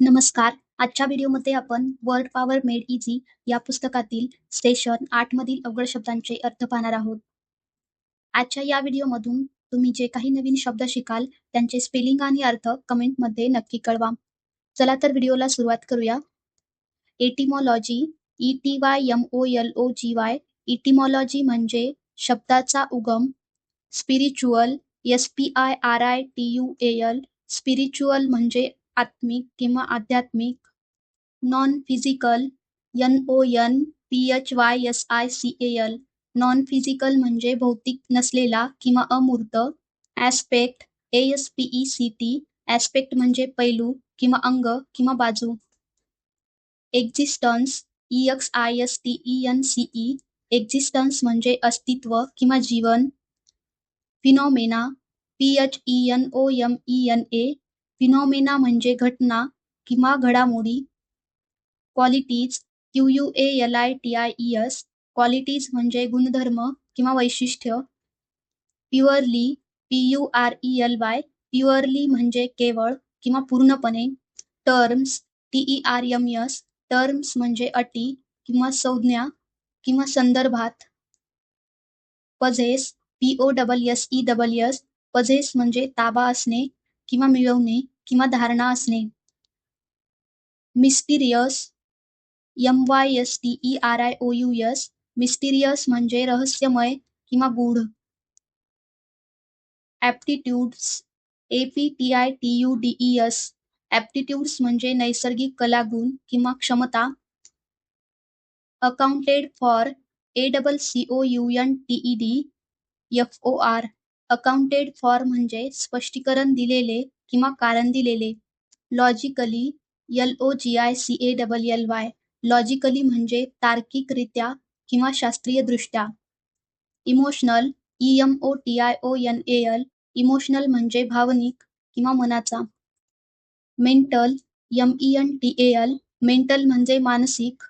नमस्कार. आजच्या व्हिडिओमध्ये आपण वर्ल्ड पॉवर मेड इझी या पुस्तकातील सेशन 8 मधील अवघड शब्दांचे अर्थ पाहणार आहोत. आजच्या या व्हिडिओमधून तुम्ही जे काही नवीन शब्द शिकाल त्यांचे स्पेलिंग आणि अर्थ कमेंटमध्ये नक्की कळवा. चला तर व्हिडिओला सुरुवात करूया. Etymology E T Y M O L O G Y etymology म्हणजे शब्दाचा उगम. Spiritual S P I R I T you A L spiritual म्हणजे आत्मिक किंवा आध्यात्मिक. Non physical N O N P H Y S I C L non physical म्हणजे भौतिक नसलेला किंवा अमूर्त. Aspect A S P E C T aspect म्हणजे पैलू किंवा अंग किंवा बाजू. Existence E X I S T E N C E existence म्हणजे अस्तित्व किंवा जीवन. Phenomena P H E N O M E N A phenomena म्हणजे घटना किंवा घडामोडी. Qualities Q U A L I T I E S qualities म्हणजे गुणधर्म किंवा वैशिष्ट्य. Purely P U R E L Y purely म्हणजे केवळ किंवा पूर्णपणे. Terms T E R M S terms म्हणजे अटी किंवा संज्ञा किंवा संदर्भात. Possess P O double S E double S possess म्हणजे ताबा असणे किंवा मिळवणे किंवा धारणा असणे. Mysterious M Y S T E R I O U S mysterious म्हणजे रहस्यमय किंवा गूढ. Aptitudes A P T I T U D E S aptitudes म्हणजे नैसर्गिक कलागुण किंवा क्षमता. Accounted for A double C O U N T E D F O R accounted for म्हणजे स्पष्टीकरण दिलेले किंवा कारण दिलेले. Logically L O G I C A double L Y logically म्हणजे तार्किकरित्या किंवा शास्त्रीयदृष्ट्या. Emotional E M O T I O N A L emotional म्हणजे भावनिक किंवा मनाचा. Mental M E N T A L mental म्हणजे मानसिक.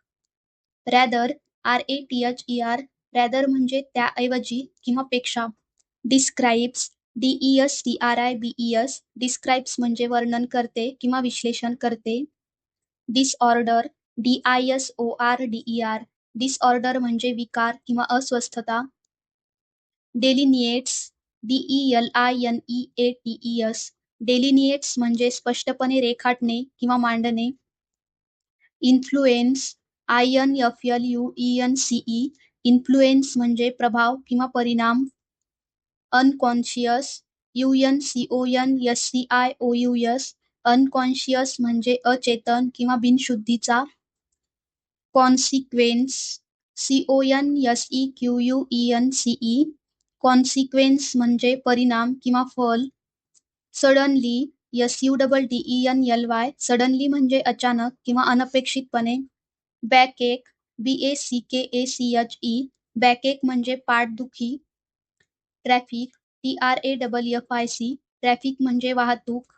Rather R A T H E R rather म्हणजे त्याऐवजी किंवा पेक्षा. Describes D S C R I B S describes म्हणजे वर्णन करते किंवा विश्लेषण करते. Disorder D I S O R D R disorder म्हणजे विकार किंवा अस्वस्थता. Delineates D L I N E A T S delineates म्हणजे स्पष्टपणे रेखाटणे किंवा मांडणे. Influence I N F L U E N C E influence म्हणजे प्रभाव किंवा परिणाम. Unconscious U N C O N S C I O U S unconscious म्हणजे अचेतन किंवा बिनशुद्धीचा. Consequence C O N S E Q U E N C E consequence म्हणजे परिणाम किंवा फल. Suddenly S U double D E N L Y suddenly म्हणजे अचानक किंवा अनपेक्षितपणे. Backache B A C K A C H E backache म्हणजे पाठदुखी. Traffic T R A double F I C traffic म्हणजे वाहतूक.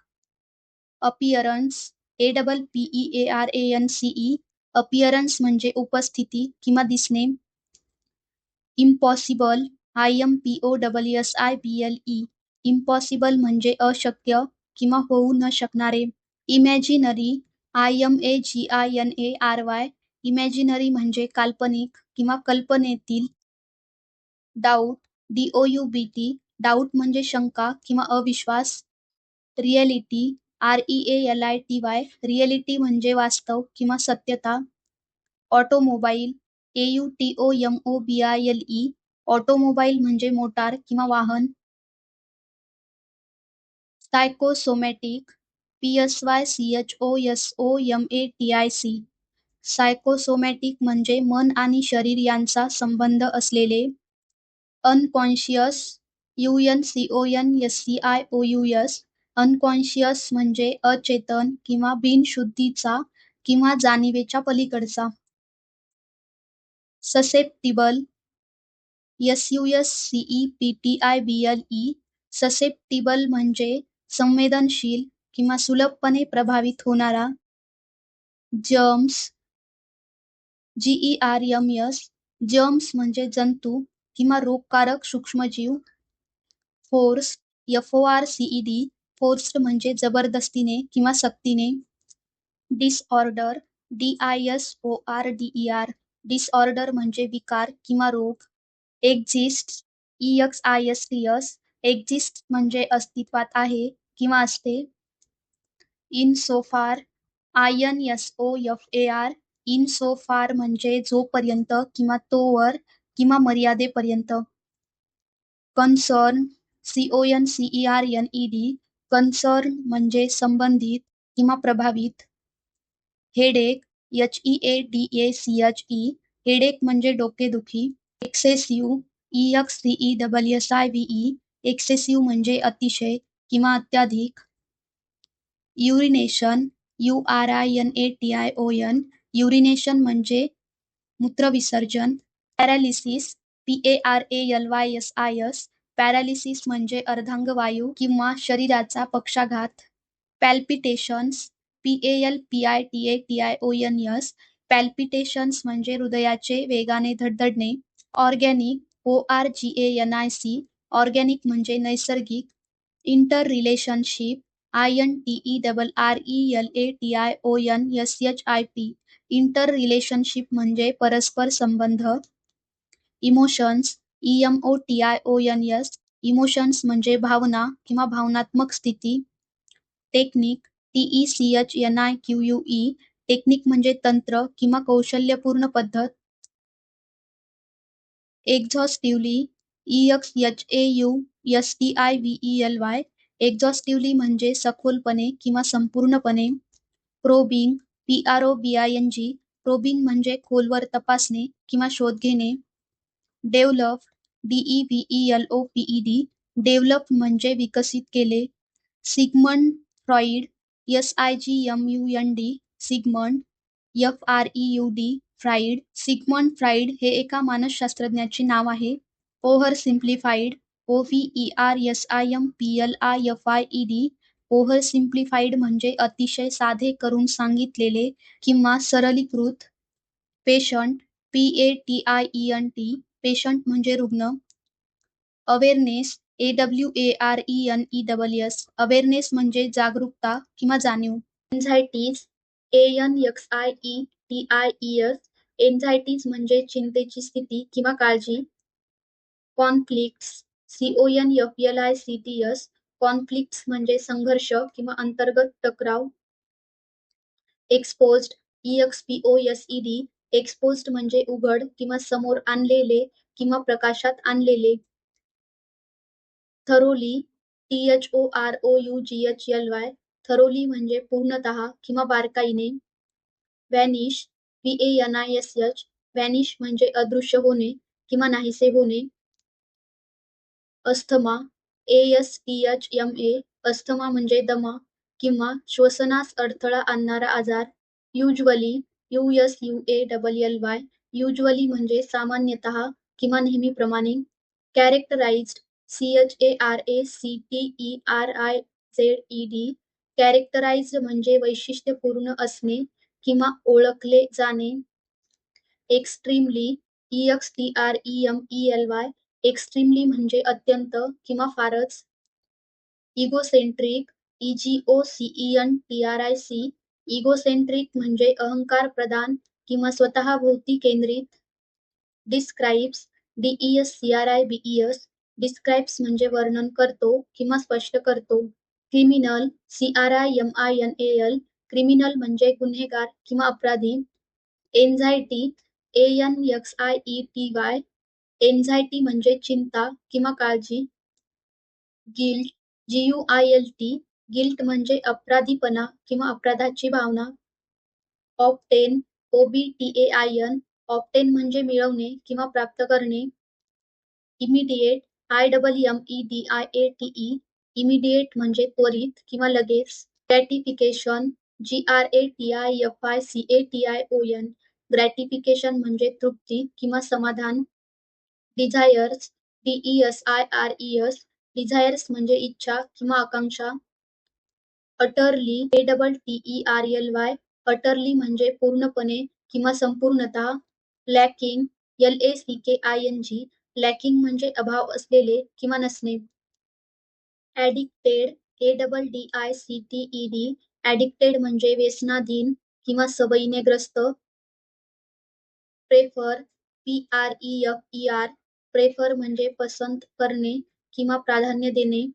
Appearance A double P E A R A N C E appearance म्हणजे उपस्थिती किंवा दिसणे. Impossible I M P O double S I B L E impossible म्हणजे अशक्य किंवा होऊ न शकणारे. Imaginary I M A G I N A R Y imaginary म्हणजे काल्पनिक किंवा कल्पनेतील. Doubt D O U B T doubt म्हणजे शंका किंवा अविश्वास. Reality R E A L I T Y reality म्हणजे वास्तव किंवा सत्यता. Automobile A U T O M O B I L E automobile म्हणजे मोटार किंवा वाहन. Psychosomatic P S Y C H O S O M A T I C psychosomatic म्हणजे मन आणि शरीर यांचा संबंध असलेले. Unconscious U N C O N S C I O U S unconscious म्हणजे अचेतन किंवा बिनशुद्धीचा किंवा जाणीवेच्या पलीकडचा. Susceptible S U S C E P T I B L E susceptible म्हणजे संवेदनशील किंवा सुलभपणे प्रभावित होणारा. Germs G E R M S germs म्हणजे जंतू किंवा रोगकारक सूक्ष्मजीव. Force F O R C E D forced म्हणजे जबरदस्तीने किंवा सक्तीने. Disorder D I S O R D E R disorder म्हणजे विकार किंवा रोग exist E X I S T S exist म्हणजे अस्तित्वात आहे किंवा असते in so far I N S O F A R in so far म्हणजे जोपर्यंत किंवा तोवर किंवा मर्यादेपर्यंत concern C O N C E R N E D concern म्हणजे संबंधित किंवा प्रभावित. Headache H E A D A C H E headache म्हणजे डोकेदुखी. Excessive E X C E double S I E excessive म्हणजे अतिशय किंवा अत्याधिक. Urination U R I N A T I O N urination म्हणजे मूत्रविसर्जन. Paralysis P A R A L Y S I S paralysis म्हणजे अर्धांगवायू किंवा शरीराचा पक्षाघात. Palpitations P A L P I T A T I O N S palpitations म्हणजे हृदयाचे वेगाने धडधडणे. Organic O R G A N I C organic म्हणजे नैसर्गिक. Inter relationship I N T E double R E L A T I O N S H I P. Inter relationship म्हणजे परस्पर संबंध. Emotions E M O T I O N S emotions म्हणजे भावना किंवा भावनात्मक स्थिती. Technique T E C H N I Q U E technique म्हणजे तंत्र किंवा कौशल्यपूर्ण पद्धत. Exhaustively E X H A U S T I V E L Y exhaustively म्हणजे सखोलपणे किंवा संपूर्णपणे. Probing P R O B I N G probing म्हणजे खोलवर तपासणे किंवा शोध घेणे. Develop D E V E L O P E D develop म्हणजे विकसित केले. Sigmund Freud S I G M U N D Sigmund F R E U D Freud Sigmund Freud हे एका मानसशास्त्रज्ञाचे नाव आहे. Over simplified O V E R S I M P L I F I E D over simplified म्हणजे अतिशय साधे करून सांगितलेले किंवा सरलीकृत. Patient P A T I E N T patient म्हणजे रुग्ण. Awareness A W A R E N E double S awareness म्हणजे जागरूकता किंवा जाणीव. Anxieties A N X I E T I E S anxieties म्हणजे चिंतेची स्थिती किंवा काळजी. Conflict C O N F L I C T S conflict म्हणजे संघर्ष किंवा अंतर्गत टकराव exposed E X P O S E D exposed म्हणजे उघड किंवा समोर आणलेले किंवा प्रकाशात आणलेले. Thoroughly T H O R O U G H L Y thoroughly म्हणजे पूर्णतः किंवा बारकाईने. Vanish V A N I S H vanish म्हणजे अदृश्य होणे किंवा नाहीसे होणे. Asthma A S T H M A asthma म्हणजे दमा किंवा श्वसनास अडथळा आणणारा आजार. Usually U S U A double L Y usually म्हणजे सामान्यतः किंवा नेहमीप्रमाणे characterized C H A R A C T E R I Z E D characterized म्हणजे वैशिष्ट्यपूर्ण असणे किंवा ओळखले जाणे. Extremely E X T R E M E L Y extremely म्हणजे अत्यंत किंवा फारच. Egocentric E G O C E N T R I C egocentric म्हणजे अहंकार प्रदान किंवा स्वतःभोवती केंद्रित. Describes D E S C R I B E S describes म्हणजे वर्णन करतो किंवा स्पष्ट करतो. Criminal C R I M I N A L criminal म्हणजे गुन्हेगार किंवा अपराधी. Anxiety A N X I E T Y anxiety म्हणजे चिंता किंवा काळजी. Guilt G U I L T guilt म्हणजे अपराधीपणा किंवा अपराधाची भावना. Obtain O B T A I N obtain म्हणजे मिळवणे किंवा प्राप्त करणे. Immediate I double M E D I A T E immediate म्हणजे त्वरित किंवा लगेच. Gratification G R A T I F I C A T I O N gratification म्हणजे तृप्ती किंवा समाधान. Desires D E S I R E S desires म्हणजे इच्छा किंवा आकांक्षा. Utterly A double T E R L Y. Utterly म्हणजे पूर्णपणे किंवा संपूर्णतः lacking L A C K I N G. Lacking म्हणजे अभाव असलेले किंवा नसणे. Addicted A double D I C T E D. Addicted म्हणजे व्यसनाधीन किंवा सवयीने ग्रस्त prefer P R E F E R prefer म्हणजे पसंत करणे किंवा प्राधान्य देणे.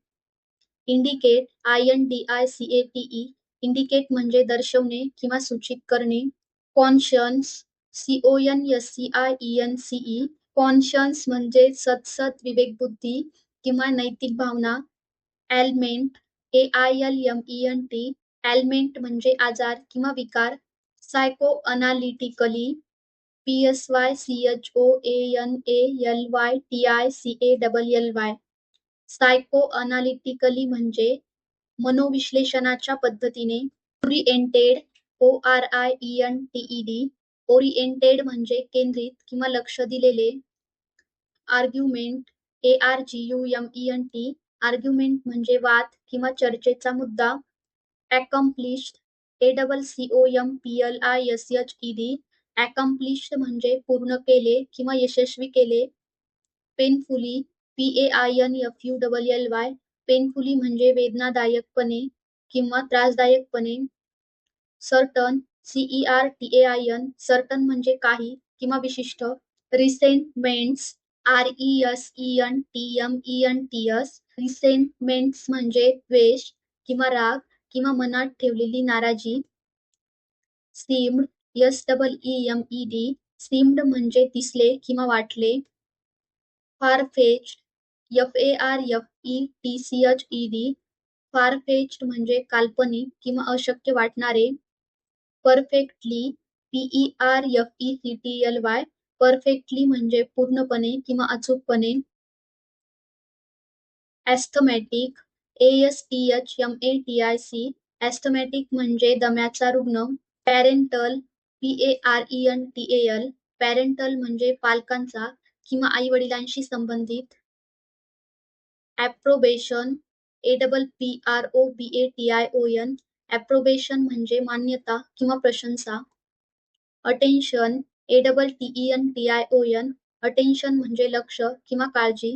Indicate I N D I C A T indicate म्हणजे दर्शवणे किंवा सूचित करणे. Conscience C O N S C I E N C E conscience म्हणजे सतसत किंवा नैतिक भावना. Ailment A I L M E N T ailment म्हणजे आजार किंवा विकार. Psycho analytically P S Y C H O N L Y T I C A double L Y psycho analytically म्हणजे मनोविश्लेषणाच्या पद्धतीने oriented O R I E N T E D oriented म्हणजे केंद्रित किंवा लक्ष दिलेले argument A R G U M E N T argument म्हणजे वाद किंवा चर्चेचा मुद्दा accomplished A double C O M P L I S H E D accomplished म्हणजे पूर्ण केले किंवा यशस्वी केले painfully P A I N F U double L Y painfully म्हणजे वेदनादायकपणे किंवा त्रासदायकपणे. Certain C E R T A I N certain म्हणजे काही किंवा विशिष्ट. Resentments R E S E N T M E N T S resentments म्हणजे द्वेष किंवा राग किंवा मनात ठेवलेली नाराजी. Seemed S double E M E D seemed म्हणजे दिसले किंवा वाटले. Far fetched F A R F E T C H E D far fetched म्हणजे काल्पनिक किंवा अशक्य वाटणारे. Perfectly P E R F E C T L Y perfectly म्हणजे पूर्णपणे किंवा अचूकपणे. Asthmatic A S T H M A T I C asthmatic म्हणजे दम्याचा रुग्ण. Parental P A R E N T A L parental म्हणजे पालकांचा किंवा आई वडिलांशी संबंधित. Approbation A double P R O B A T I O N approbation म्हणजे मान्यता किंवा प्रशंसा. Attention A double T E N T I O N attention म्हणजे लक्ष किंवा काळजी.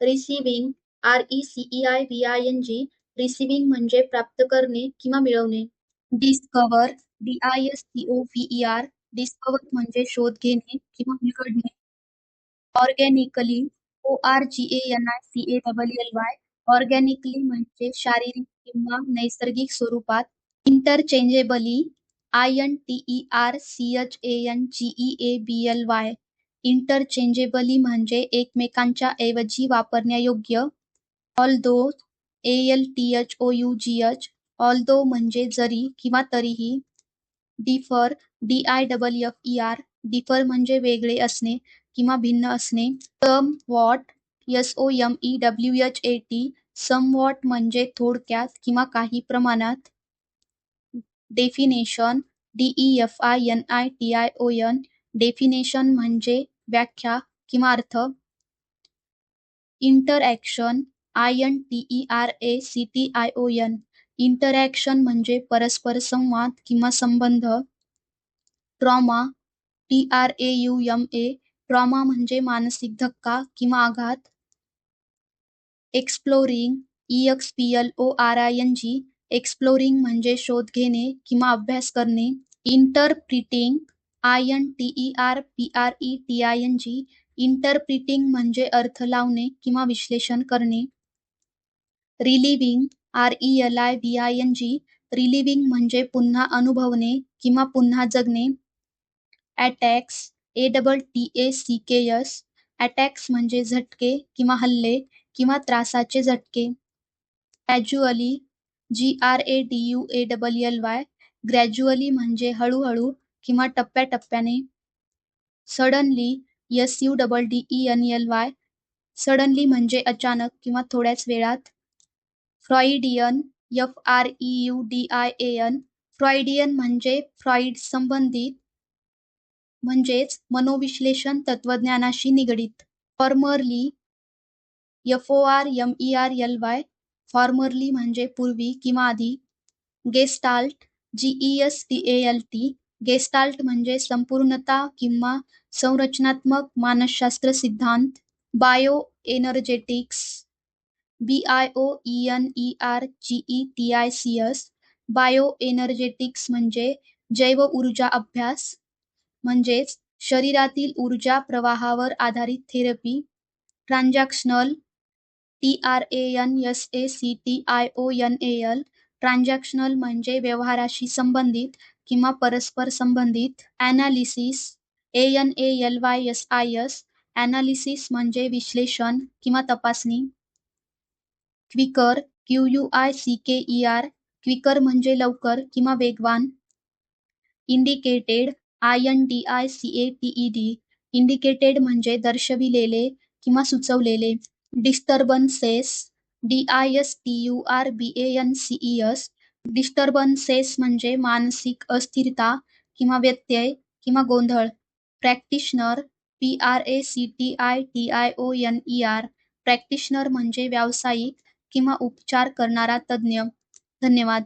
Receiving R E C E I V I N G receiving म्हणजे प्राप्त करणे किंवा मिळवणे. Discover D I S T O V R discover म्हणजे शोध घेणे किंवा उलगडणे organically O R G A N I C A double L Y organically म्हणजे शारीरिक किंवा नैसर्गिक स्वरूपात interchangeably I N T E R C H A N G E A B L Y interchangeably म्हणजे एकमेकांच्या ऐवजी वापरण्यायोग्य although A L T H O U G H although म्हणजे जरी किंवा तरीही differ D I double F E R differ म्हणजे वेगळे असणे किंवा भिन्न असणे. Somewhat S O M E W H A T. Somewhat म्हणजे थोडक्यात किंवा काही प्रमाणात. Definition D E F I N I T I O N definition म्हणजे व्याख्या किंवा अर्थ. Interaction I N T E R A C T I O N interaction म्हणजे परस्पर संवाद किंवा संबंध. Trauma T R A U M A trauma म्हणजे मानसिक धक्का किंवा आघात. Exploring E X P L O R I N G exploring म्हणजे शोध घेणे किंवा अभ्यास करणे. Interpreting I N T E R P R E T I N G interpreting म्हणजे अर्थ लावणे किंवा विश्लेषण करणे. Reliving R E L I V I N G reliving म्हणजे पुन्हा अनुभवणे किंवा पुन्हा जगणे. Attacks A double T A C K S attacks म्हणजे झटके किंवा हल्ले किंवा त्रासाचे झटके. Gradually G R A D U A double L Y gradually म्हणजे हळूहळू किंवा टप्प्याटप्प्याने. Suddenly S U double D E N L Y suddenly म्हणजे अचानक किंवा थोड्याच वेळात. Freudian F R E U D I A N Freudian म्हणजे फ्रॉइड संबंधित म्हणजेच मनोविश्लेषण तत्वज्ञानाशी निगडीत. Formerly F O R M E R L Y formerly म्हणजे पूर्वी किंवा आधी. Gestalt G E S T A L T gestalt म्हणजे संपूर्णता किंवा संरचनात्मक मानसशास्त्र सिद्धांत. Bioenergetics B I O E N E R G E T I C S bioenergetics म्हणजे जैव ऊर्जा अभ्यास म्हणजेच शरीरातील ऊर्जा प्रवाहावर आधारित therapy transactional T R A N S A C T I O N A L transactional म्हणजे व्यवहाराशी संबंधित किंवा परस्पर संबंधित analysis A N A L Y S I S analysis म्हणजे विश्लेषण किंवा तपासणी. Quicker Q U I C K E R quicker म्हणजे लवकर किंवा वेगवान. Indicated I N D I C A T E D indicated म्हणजे दर्शविलेले किंवा सुचवलेले. Disturbances D I S T U R B A N C E S disturbances म्हणजे मानसिक अस्थिरता किंवा व्यत्यय किंवा गोंधळ. Practitioner P R A C T I T I O N E R practitioner म्हणजे व्यावसायिक किंवा उपचार करणारा तज्ज्ञ. धन्यवाद.